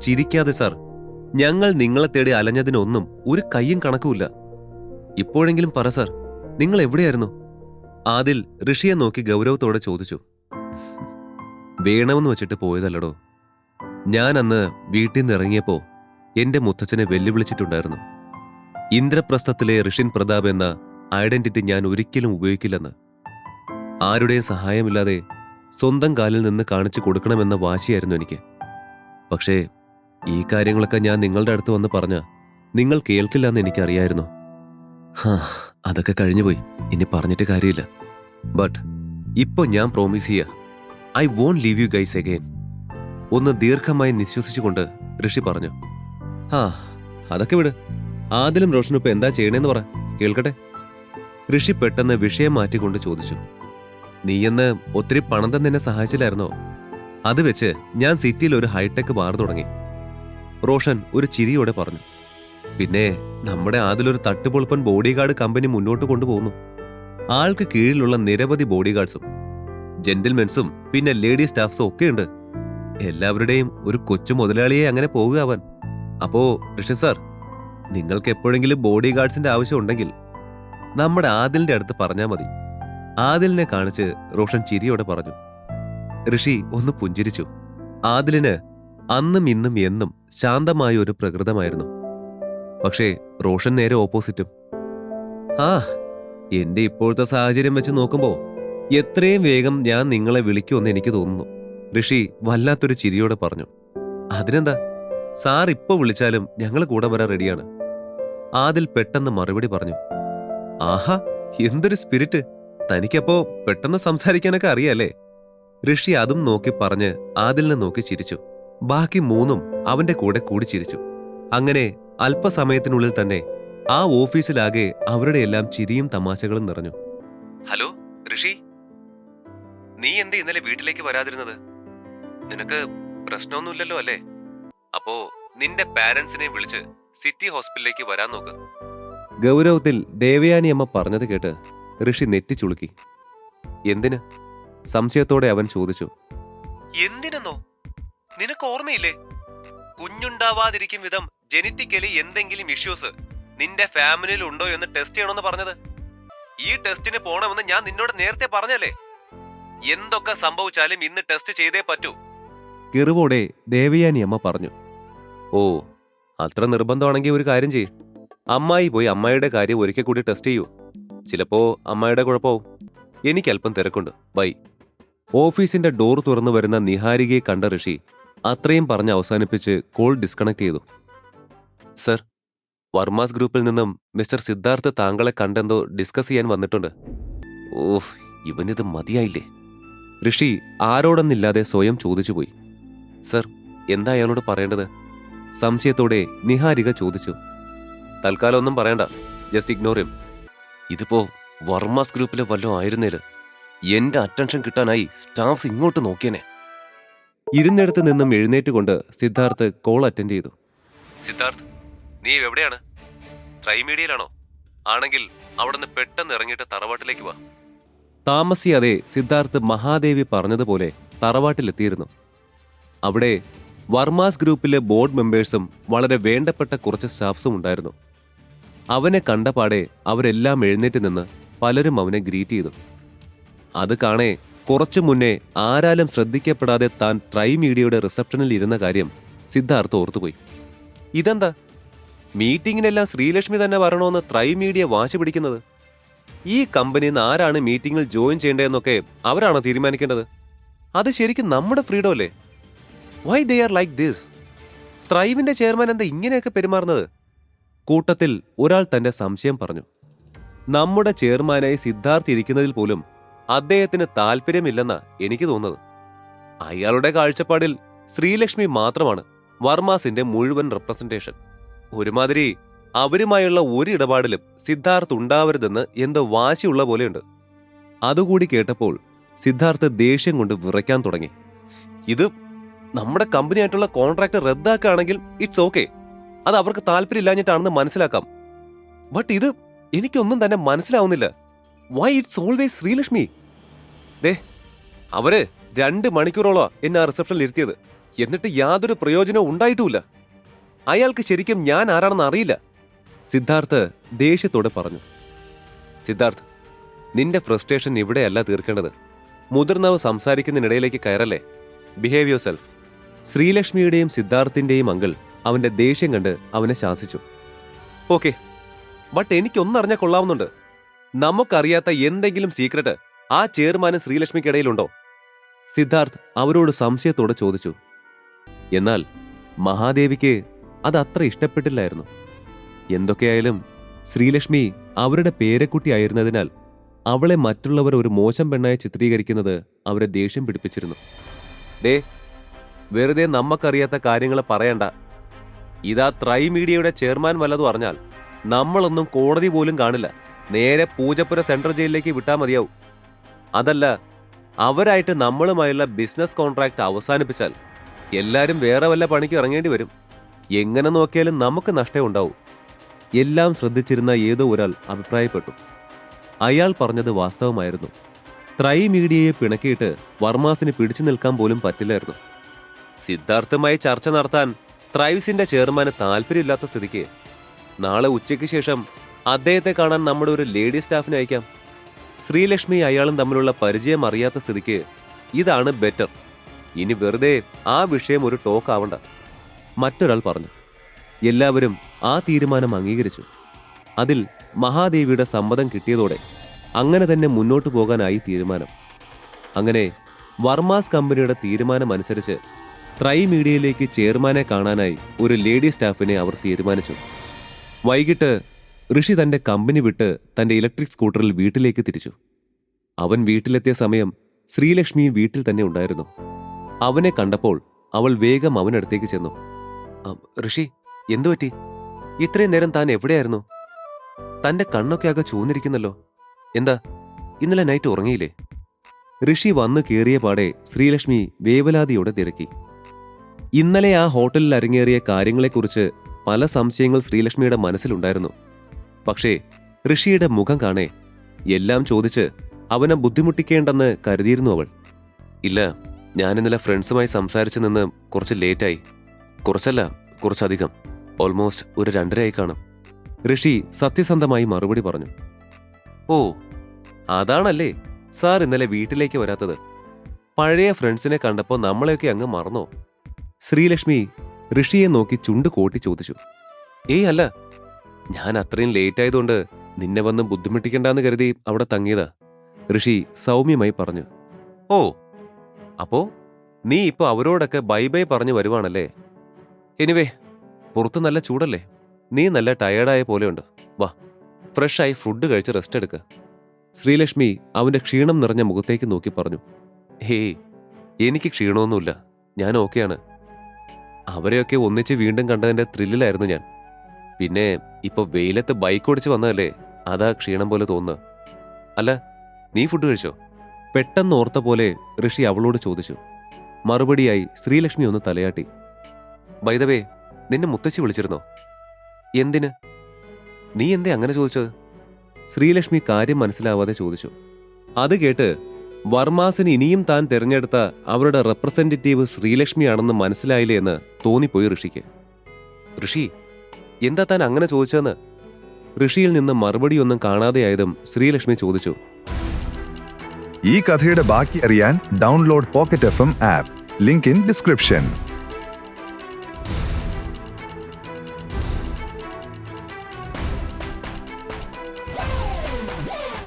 ചിരിക്കാതെ sir. ഞങ്ങൾ നിങ്ങളെ തേടി അലഞ്ഞതിനൊന്നും ഒരു കയ്യും കണക്കുമില്ല. ഇപ്പോഴെങ്കിലും പറ സാർ നിങ്ങൾ എവിടെയായിരുന്നു? ആദിൽ ഋഷിയെ നോക്കി ഗൗരവത്തോടെ ചോദിച്ചു. വേണമെന്ന് വെച്ചിട്ട് പോയതല്ലടോ. ഞാൻ അന്ന് വീട്ടിൽ നിന്ന് ഇറങ്ങിയപ്പോ എന്റെ മുത്തച്ഛനെ വെല്ലുവിളിച്ചിട്ടുണ്ടായിരുന്നു. ഇന്ദ്രപ്രസ്ഥത്തിലെ ഋഷിൻ പ്രതാപ് എന്ന ഐഡന്റിറ്റി ഞാൻ ഒരിക്കലും ഉപയോഗിക്കില്ലെന്ന്. ആരുടെയും സഹായമില്ലാതെ സ്വന്തം കാലിൽ നിന്ന് കാണിച്ചു കൊടുക്കണമെന്ന വാശിയായിരുന്നു എനിക്ക്. പക്ഷേ ഈ കാര്യങ്ങളൊക്കെ ഞാൻ നിങ്ങളുടെ അടുത്ത് വന്ന് പറഞ്ഞ നിങ്ങൾ കേൾക്കില്ല എന്ന് എനിക്കറിയായിരുന്നു. ഹാ അതൊക്കെ കഴിഞ്ഞുപോയി. ഇനി പറഞ്ഞിട്ട് കാര്യമില്ല. ബട്ട് ഇപ്പൊ ഞാൻ പ്രോമിസ് ചെയ്യ. I won't leave you guys again ഒന്ന് ദീർഘമായി നിശ്വസിച്ചുകൊണ്ട് ഋഷി പറഞ്ഞു. ഹാ അതൊക്കെ വിട്. ആദിലും റോഷനും ഇപ്പൊ എന്താ ചെയ്യണേന്ന് പറ. കേൾക്കട്ടെ. ഋഷി പെട്ടെന്ന് വിഷയം മാറ്റിക്കൊണ്ട് ചോദിച്ചു. നീയെന്ന് ഒത്തിരി പണം തന്നെ സഹായിച്ചില്ലായിരുന്നോ? അത് വെച്ച് ഞാൻ സിറ്റിയിൽ ഒരു ഹൈടെക് ബാർ തുടങ്ങി. റോഷൻ ഒരു ചിരിയോടെ പറഞ്ഞു പിന്നെ നമ്മുടെ അതിലൊരു തട്ടുപൊളുപ്പൻ ബോഡി ഗാർഡ് കമ്പനി മുന്നോട്ട് കൊണ്ടുപോകുന്നു. ആൾക്ക് കീഴിലുള്ള നിരവധി ബോഡി ഗാർഡ്സും ജെന്റിൽമെൻസും പിന്നെ ലേഡി സ്റ്റാഫ്സും ഒക്കെ ഉണ്ട്. എല്ലാവരുടെയും ഒരു കൊച്ചു മുതലാളിയെ അങ്ങനെ പോകുക അവൻ. അപ്പോ ഋഷി സാർ നിങ്ങൾക്ക് എപ്പോഴെങ്കിലും ബോഡി ഗാർഡ്സിന്റെ ആവശ്യം ഉണ്ടെങ്കിൽ നമ്മുടെ ആദിലിന്റെ അടുത്ത് പറഞ്ഞാൽ മതി. ആദിലിനെ കാണിച്ച് റോഷൻ ചിരിയോടെ പറഞ്ഞു ഋഷി ഒന്ന് പുഞ്ചിരിച്ചു. ആദിലിന് അന്നും ഇന്നും എന്നും ശാന്തമായ ഒരു പ്രകൃതമായിരുന്നു. പക്ഷേ റോഷൻ നേരെ ഓപ്പോസിറ്റും. ആ എന്റെ ഇപ്പോഴത്തെ സാഹചര്യം വെച്ച് നോക്കുമ്പോൾ എത്രയും വേഗം ഞാൻ നിങ്ങളെ വിളിക്കുമെന്ന് എനിക്ക് തോന്നുന്നു. ഋഷി വല്ലാത്തൊരു ചിരിയോടെ പറഞ്ഞു. അതിനെന്താ? സാർ ഇപ്പൊ വിളിച്ചാലും ഞങ്ങൾ കൂടെ വരാൻ റെഡിയാണ്. ആദിൽ പെട്ടെന്ന് മറുപടി പറഞ്ഞു. ആഹാ എന്തൊരു സ്പിരിറ്റ്. തനിക്കപ്പോ പെട്ടെന്ന് സംസാരിക്കാനൊക്കെ അറിയാലേ ഋഷി അതും നോക്കി പറഞ്ഞ് ആദിലിനെ നോക്കി ചിരിച്ചു. ബാക്കി മൂന്നും അവന്റെ കൂടെ കൂടി ചിരിച്ചു. അങ്ങനെ അല്പസമയത്തിനുള്ളിൽ തന്നെ ആ ഓഫീസിലാകെ അവരുടെ എല്ലാം ചിരിയും തമാശകളും നിറഞ്ഞു. ഹലോ ഋഷി? നീ എന്ത് ഇന്നലെ വീട്ടിലേക്ക് വരാതിരുന്നത്? നിനക്ക് പ്രശ്നമൊന്നുമില്ലല്ലോ അല്ലേ? അപ്പോ നിന്റെ പാരന്റ്സിനെ വിളിച്ച് സിറ്റി ഹോസ്പിറ്റലിലേക്ക് വരാൻ നോക്ക്. ഗൗരവത്തിൽ ദേവയാനി അമ്മ പറഞ്ഞത് കേട്ട് ഋഷി നെറ്റിച്ചുളുക്കി. എന്തിന്? സംശയത്തോടെ അവൻ ചോദിച്ചു. എന്തിനെന്നോ? നിനക്ക് ഓർമ്മയില്ലേ? കുഞ്ഞുണ്ടാവാതിരിക്കും വിധം ജനറ്റിക്കലി എന്തെങ്കിലും ഇഷ്യൂസ് നിന്റെ ഫാമിലിയിൽ ഉണ്ടോ എന്ന് ടെസ്റ്റ് ചെയ്യണമെന്ന് പറഞ്ഞത്? ഈ ടെസ്റ്റിന് പോണമെന്ന് ഞാൻ നിന്നോട് നേരത്തെ പറഞ്ഞല്ലേ? എന്തൊക്കെ സംഭവിച്ചാലും ഇന്ന് ടെസ്റ്റ് ചെയ്തേ പറ്റൂ. കിറുവോടെ ദേവയാനി അമ്മ പറഞ്ഞു. ഓ അത്ര നിർബന്ധമാണെങ്കിൽ ഒരു കാര്യം ചെയ്യും. അമ്മായി പോയി അമ്മായിയുടെ കാര്യം ഒരിക്കൽ കൂടി ടെസ്റ്റ് ചെയ്യൂ. ചിലപ്പോ അമ്മായിയുടെ കുഴപ്പവും എനിക്കല്പം തിരക്കുണ്ട്. ബൈ. ഓഫീസിന്റെ ഡോർ തുറന്നു വരുന്ന നിഹാരികയെ കണ്ട ഋഷി അത്രയും പറഞ്ഞ് അവസാനിപ്പിച്ച് കോൾ ഡിസ്കണക്ട് ചെയ്തു. സർ വർമാസ് ഗ്രൂപ്പിൽ നിന്നും മിസ്റ്റർ സിദ്ധാർത്ഥ് താങ്കളെ കണ്ടെന്തോ ഡിസ്കസ് ചെയ്യാൻ വന്നിട്ടുണ്ട്. ഓഹ് ഇവനിത് മതിയായില്ലേ? ഋഷി ആരോടൊന്നില്ലാതെ സ്വയം ചോദിച്ചുപോയി. സർ എന്താ അയാളോട് പറയേണ്ടത്? സംശയത്തോടെ നിഹാരിക ചോദിച്ചു. തൽക്കാലം ഒന്നും പറയണ്ട ജസ്റ്റ് ഇഗ്നോർ ഹിം. ഇതിപ്പോ വർമാസ് ഗ്രൂപ്പിലെ വല്ലതും ആയിരുന്നേൽ എന്റെ അറ്റൻഷൻ കിട്ടാനായി സ്റ്റാഫ്സ് ഇങ്ങോട്ട് നോക്കിയനെ. ഇരുന്നിടത്ത് നിന്നും എഴുന്നേറ്റുകൊണ്ട് സിദ്ധാർത്ഥ് കോൾ അറ്റൻഡ് ചെയ്തു. സിദ്ധാർത്ഥ് നീ എവിടെയാണ്? ട്രൈമീഡിയയിലാണോ ആണെങ്കിൽ അവിടുന്ന് പെട്ടെന്ന് ഇറങ്ങിയിട്ട് തറവാട്ടിലേക്ക് വാ. താമസിയാതെ സിദ്ധാർത്ഥ് മഹാദേവി പറഞ്ഞതുപോലെ തറവാട്ടിലെത്തിയിരുന്നു. അവിടെ വർമാസ് ഗ്രൂപ്പിലെ ബോർഡ് മെമ്പേഴ്സും വളരെ വേണ്ടപ്പെട്ട കുറച്ച് സ്റ്റാഫ്സും ഉണ്ടായിരുന്നു. അവനെ കണ്ടപാടെ അവരെല്ലാം എഴുന്നേറ്റ് നിന്ന് പലരും അവനെ ഗ്രീറ്റ് ചെയ്തു. അത് കാണേ കുറച്ചു മുന്നേ ആരാലും ശ്രദ്ധിക്കപ്പെടാതെ താൻ ട്രൈ മീഡിയയുടെ റിസപ്ഷനിൽ ഇരുന്ന കാര്യം സിദ്ധാർത്ഥ് ഓർത്തുപോയി. ഇതെന്താ? മീറ്റിങ്ങിനെല്ലാം ശ്രീലക്ഷ്മി തന്നെ വരണോന്ന് ട്രൈ മീഡിയ വാശി പിടിക്കുന്നത്? ഈ കമ്പനിയിൽ നിന്ന് ആരാണ് മീറ്റിംഗിൽ ജോയിൻ ചെയ്യേണ്ടതെന്നൊക്കെ അവരാണോ തീരുമാനിക്കേണ്ടത്? അത് ശരിക്കും നമ്മുടെ ഫ്രീഡം അല്ലേ? Why they are like this ട്രൈവിന്റെ chairman എന്താ ഇങ്ങനെയൊക്കെ പെരുമാറുന്നത്? കൂട്ടത്തിൽ ഒരാൾ തന്റെ സംശയം പറഞ്ഞു. നമ്മുടെ ചെയർമാനായി സിദ്ധാർത്ഥ് ഇരിക്കുന്നതിൽ പോലും അദ്ദേഹത്തിന് താല്പര്യമില്ലെന്നാ എനിക്ക് തോന്നുന്നത്. അയാളുടെ കാഴ്ചപ്പാടിൽ ശ്രീലക്ഷ്മി മാത്രമാണ് വർമാസിന്റെ മുഴുവൻ റെപ്രസെന്റേഷൻ ഒരുമാതിരി അവരുമായുള്ള ഒരു ഇടപാടിലും സിദ്ധാർത്ഥ് ഉണ്ടാവരുതെന്ന് എന്തോ വാശിയുള്ള പോലെയുണ്ട്. അതുകൂടി കേട്ടപ്പോൾ സിദ്ധാർത്ഥ് ദേഷ്യം കൊണ്ട് വിറയ്ക്കാൻ തുടങ്ങി. ഇത് നമ്മുടെ കമ്പനിയായിട്ടുള്ള കോൺട്രാക്ട് റദ്ദാക്കുകയാണെങ്കിൽ ഇറ്റ്സ് ഓക്കെ അത് അവർക്ക് താല്പര്യമില്ലാഞ്ഞിട്ടാണെന്ന് മനസ്സിലാക്കാം. ബട്ട് ഇത് എനിക്കൊന്നും തന്നെ മനസ്സിലാവുന്നില്ല. വൈ ഇറ്റ്സ് ഓൾവേസ് ശ്രീലക്ഷ്മി ദേ അവർ രണ്ട് മണിക്കൂറോളം എന്നെ ആ റിസപ്ഷനിൽ ഇരുത്തിയത്. എന്നിട്ട് യാതൊരു പ്രയോജനവും ഉണ്ടായിട്ടുമില്ല. അയാൾക്ക് ശരിക്കും ഞാൻ ആരാണെന്ന് അറിയില്ല. സിദ്ധാർത്ഥ് ദേഷ്യത്തോടെ പറഞ്ഞു. സിദ്ധാർത്ഥ് നിന്റെ ഫ്രസ്ട്രേഷൻ ഇവിടെയല്ല തീർക്കേണ്ടത്. മുതിർന്നവ സംസാരിക്കുന്നതിനിടയിലേക്ക് കയറല്ലേ? ബിഹേവ് യുവർ സെൽഫ് ശ്രീലക്ഷ്മിയുടെയും സിദ്ധാർത്ഥിന്റെയും അങ്കിൾ അവന്റെ ദേഷ്യം കണ്ട് അവനെ ശാസിച്ചു. ഓക്കെ ബട്ട് എനിക്കൊന്നറിഞ്ഞാൽ കൊള്ളാവുന്നുണ്ട്. നമുക്കറിയാത്ത എന്തെങ്കിലും സീക്രട്ട് ആ ചെയർമാനും ശ്രീലക്ഷ്മിക്കിടയിലുണ്ടോ? സിദ്ധാർത്ഥ് അവരോട് സംശയത്തോടെ ചോദിച്ചു. എന്നാൽ മഹാദേവിക്ക് അത് അത്ര ഇഷ്ടപ്പെട്ടില്ലായിരുന്നു. എന്തൊക്കെയായാലും ശ്രീലക്ഷ്മി അവരുടെ പേരക്കുട്ടിയായിരുന്നതിനാൽ അവളെ മറ്റുള്ളവർ ഒരു മോശം പെണ്ണായി ചിത്രീകരിക്കുന്നത് അവരെ ദേഷ്യം പിടിപ്പിച്ചിരുന്നു. ദേ വെറുതെ നമ്മക്കറിയാത്ത കാര്യങ്ങൾ പറയണ്ട. ഇതാ ത്രൈ മീഡിയയുടെ ചെയർമാൻ വല്ലതും അറിഞ്ഞാൽ നമ്മളൊന്നും കോടതി പോലും കാണില്ല. നേരെ പൂജപ്പുര സെൻട്രൽ ജയിലിലേക്ക് വിട്ടാൽ മതിയാവും. അതല്ല അവരായിട്ട് നമ്മളുമായുള്ള ബിസിനസ് കോൺട്രാക്ട് അവസാനിപ്പിച്ചാൽ എല്ലാവരും വേറെ വല്ല പണിക്ക് ഇറങ്ങേണ്ടി വരും. എങ്ങനെ നോക്കിയാലും നമുക്ക് നഷ്ടം ഉണ്ടാവും. എല്ലാം ശ്രദ്ധിച്ചിരുന്ന ഏതോ ഒരാൾ അഭിപ്രായപ്പെട്ടു. അയാൾ പറഞ്ഞത് വാസ്തവമായിരുന്നു. ത്രൈ മീഡിയയെ പിണക്കിയിട്ട് വർമാസിന് പിടിച്ചു നിൽക്കാൻ പോലും പറ്റില്ലായിരുന്നു. സിദ്ധാർത്ഥമായി ചർച്ച നടത്താൻ ത്രൈവ്സിന്റെ ചെയർമാന് താല്പര്യമില്ലാത്ത സ്ഥിതിക്ക് നാളെ ഉച്ചയ്ക്ക് ശേഷം അദ്ദേഹത്തെ കാണാൻ നമ്മുടെ ഒരു ലേഡി സ്റ്റാഫിനെ അയക്കാം. ശ്രീലക്ഷ്മി അയാളും തമ്മിലുള്ള പരിചയം അറിയാത്ത സ്ഥിതിക്ക് ഇതാണ് ബെറ്റർ. ഇനി വെറുതെ ആ വിഷയം ഒരു ടോക്ക് ആവണ്ട. മറ്റൊരാൾ പറഞ്ഞു. എല്ലാവരും ആ തീരുമാനം അംഗീകരിച്ചു. അതിൽ മഹാദേവിയുടെ സമ്മതം കിട്ടിയതോടെ അങ്ങനെ തന്നെ മുന്നോട്ട് പോകാനായി തീരുമാനം. അങ്ങനെ വർമാസ് കമ്പനിയുടെ തീരുമാനം അനുസരിച്ച് ട്രൈ മീഡിയയിലേക്ക് ചെയർമാനെ കാണാനായി ഒരു ലേഡി സ്റ്റാഫിനെ അവർ തീരുമാനിച്ചു. വൈകിട്ട് ഋഷി തന്റെ കമ്പനി വിട്ട് തന്റെ ഇലക്ട്രിക് സ്കൂട്ടറിൽ വീട്ടിലേക്ക് തിരിച്ചു. അവൻ വീട്ടിലെത്തിയ സമയം ശ്രീലക്ഷ്മി വീട്ടിൽ തന്നെ ഉണ്ടായിരുന്നു. അവനെ കണ്ടപ്പോൾ അവൾ വേഗം അവനടുത്തേക്ക് ചെന്നു. ഋഷി എന്തു പറ്റി? ഇത്രയും നേരം താൻ എവിടെയായിരുന്നു? തന്റെ കണ്ണൊക്കെ ആകെ ചൂന്നിരിക്കുന്നല്ലോ. എന്താ ഇന്നലെ നൈറ്റ് ഉറങ്ങിയില്ലേ? ഋഷി വന്നു കയറിയ പാടെ ശ്രീലക്ഷ്മി വേവലാതിയോടെ തിരക്കി. ഇന്നലെ ആ ഹോട്ടലിൽ അരങ്ങേറിയ കാര്യങ്ങളെക്കുറിച്ച് പല സംശയങ്ങൾ ശ്രീലക്ഷ്മിയുടെ മനസ്സിലുണ്ടായിരുന്നു. പക്ഷേ ഋഷിയുടെ മുഖം കാണേ എല്ലാം ചോദിച്ച് അവനെ ബുദ്ധിമുട്ടിക്കേണ്ടെന്ന് കരുതിയിരുന്നു അവൾ. ഇല്ല ഞാൻ ഇന്നലെ ഫ്രണ്ട്സുമായി സംസാരിച്ചു നിന്ന് കുറച്ച് ലേറ്റായി. കുറച്ചല്ല കുറച്ചധികം. ഓൾമോസ്റ്റ് ഒരു രണ്ടരയായി കാണും. ഋഷി സത്യസന്ധമായി മറുപടി പറഞ്ഞു. ഓ അതാണല്ലേ സാർ ഇന്നലെ വീട്ടിലേക്ക് വരാത്തത്. പഴയ ഫ്രണ്ട്സിനെ കണ്ടപ്പോൾ നമ്മളെയൊക്കെ അങ്ങ് മറന്നോ? ശ്രീലക്ഷ്മി ഋഷിയെ നോക്കി ചുണ്ട് കോട്ടി ചോദിച്ചു. ഏയ് അല്ല ഞാൻ അത്രയും ലേറ്റ് ആയതുകൊണ്ട് നിന്നെ വന്ന് ബുദ്ധിമുട്ടിക്കണ്ടെന്ന് കരുതി അവിടെ തങ്ങിയതാ. ഋഷി സൗമ്യമായി പറഞ്ഞു ഓ അപ്പോ നീ ഇപ്പൊ അവരോടൊക്കെ ബൈ ബൈ പറഞ്ഞു വരുവാണല്ലേ? എനിവേ പുറത്ത് നല്ല ചൂടല്ലേ? നീ നല്ല ടയേർഡായ പോലെയുണ്ട്. വാ ഫ്രഷായി ഫുഡ് കഴിച്ച് റെസ്റ്റ് എടുക്ക. ശ്രീലക്ഷ്മി അവന്റെ ക്ഷീണം നിറഞ്ഞ മുഖത്തേക്ക് നോക്കി പറഞ്ഞു ഹേയ് എനിക്ക് ക്ഷീണമൊന്നുമില്ല. ഞാൻ ഓക്കെയാണ് അവരെയൊക്കെ ഒന്നിച്ച് വീണ്ടും കണ്ടതിന്റെ ത്രില്ലിലായിരുന്നു ഞാൻ. പിന്നെ ഇപ്പൊ വെയിലത്ത് ബൈക്ക് ഓടിച്ച് വന്നതല്ലേ? അതാ ക്ഷീണം പോലെ തോന്നുന്നു. അല്ല നീ ഫുഡ് കഴിച്ചോ? പെട്ടെന്ന് ഓർത്ത പോലെ ഋഷി അവളോട് ചോദിച്ചു. മറുപടിയായി ശ്രീലക്ഷ്മി ഒന്ന് തലയാട്ടി. ബൈദവേ നിന്നെ മുത്തശ്ശി വിളിച്ചിരുന്നോ? എന്തിന്? നീ എന്തേ അങ്ങനെ ചോദിച്ചത്? ശ്രീലക്ഷ്മി കാര്യം മനസ്സിലാവാതെ ചോദിച്ചു. അത് കേട്ട് വർമാസിന് ഇനിയും താൻ തിരഞ്ഞെടുത്ത അവരുടെ റെപ്രസെന്റേറ്റീവ് ശ്രീലക്ഷ്മിയാണെന്ന് മനസ്സിലായില്ലേ എന്ന് തോന്നിപ്പോയി ഋഷിക്ക്. ഋഷി എന്താ താൻ അങ്ങനെ ചോദിച്ചതെന്ന്? ഋഷിയിൽ നിന്ന് മറുപടിയൊന്നും കാണാതെയായതും ശ്രീലക്ഷ്മി ചോദിച്ചു. ഈ കഥയുടെ ബാക്കി അറിയാൻ download pocket F M app link in description